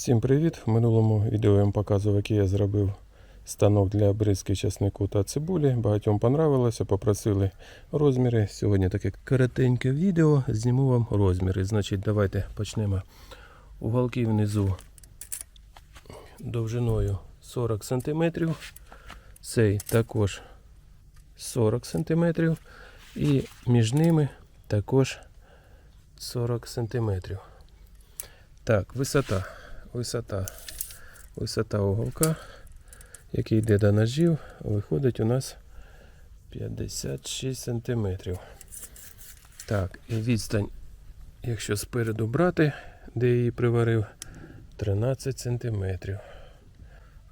Всім привіт! В минулому відео я вам показував, який я зробив станок для обрізки часнику та цибулі. Багатьом понравилося, попросили розміри. Сьогодні таке коротеньке відео. Зніму вам розміри. Значить, давайте почнемо. Уголки внизу довжиною 40 см. Цей також 40 см. І між ними також 40 см. Так, висота. Висота. Висота уголка, який йде до ножів, виходить у нас 56 см. Так, і відстань, якщо спереду брати, де я її приварив, 13 см.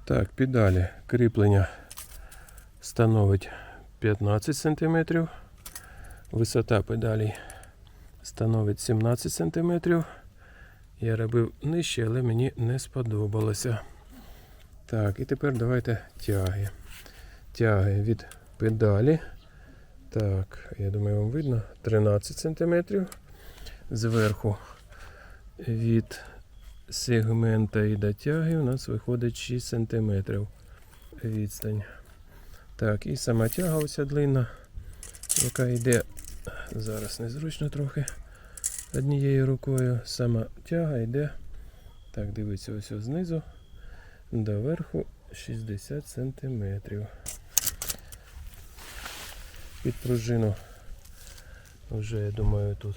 Так, педалі кріплення становить 15 см. Висота педалей становить 17 см. Я робив нижче, але мені не сподобалося. Так, і тепер давайте тяги. Тяги від педалі. Так, я думаю, вам видно 13 см. Зверху від сегмента і до тяги у нас виходить 6 см відстань. Так, і сама тяга ось длинна, яка йде. Зараз незручно трохи однією рукою. Сама тяга йде. Так, дивіться, ось ось знизу до верху 60 см. Під пружину вже, я думаю, тут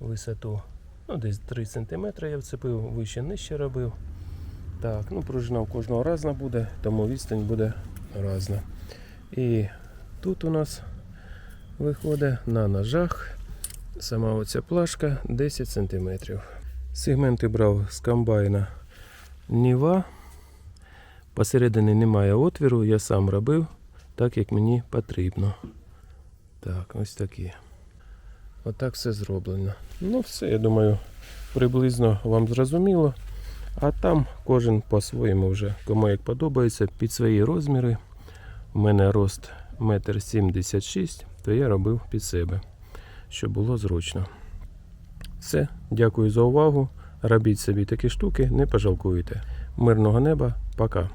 висоту ну, десь 3 см я вцепив, вище нижче робив. Так, ну пружина у кожного разна буде, тому відстань буде разна. І тут у нас виходить на ножах Сама оця плашка 10 см. Сегменти брав з комбайна Ніва. Посередині немає отвіру, я сам робив так, як мені потрібно. Так, ось такі. Отак все зроблено. Ну, все, я думаю, приблизно вам зрозуміло. А там кожен по-своєму вже, кому як подобається, під свої розміри. У мене рост 1,76 м, то я робив під себе щоб було зручно. Все, дякую за увагу. Робіть собі такі штуки, не пожалкуєте. Мирного неба, пока.